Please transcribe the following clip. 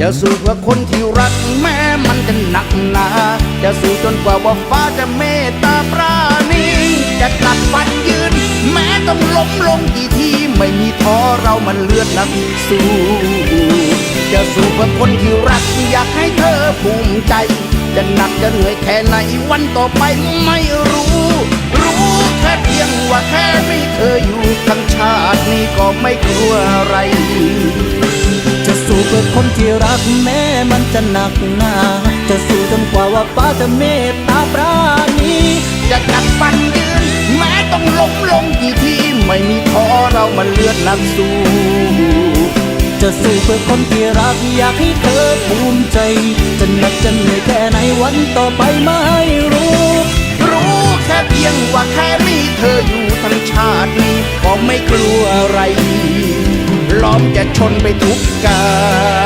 จะสู้เพื่อคนที่รักแม้มันจะหนักหนา จะสู้จนกว่าว่าฟ้าจะเมตตาปราณีจะกัดฟันยืน แม้ต้องล้มลงกี่ทีไม่มีท้อเรามันเลือดนักสู้ จะสู้เพื่อคนที่รักอยากให้เธอภูมิใจ จะหนักจะเหนื่อยแค่ไหนวันต่อไปไม่รู้ รู้แค่เพียงว่าแค่ไมีเธออยู่ทั้งชาตินี้ก็ไม่กลัวอะไร เพื่อคนที่รักแม้มันจะหนักหนาจะสู้จนกว่าว่าฟ้าจะเมตตาปราณีจะกัดฟันยืนแม้ต้องล้มลงกี่ทีไม่มีท้อเรามันเลือดนักสู้จะสู้เพื่อคนที่รักอยากให้เธอภูมิใจ จะหนักจะเหนื่อยแค่ไหนวันต่อไปไม่รู้ รู้แค่เพียงว่าแค่มีเธออยู่ทั้งชาตินี้ก็ไม่กลัวอะไร ล้อมจะชนไปทุกกา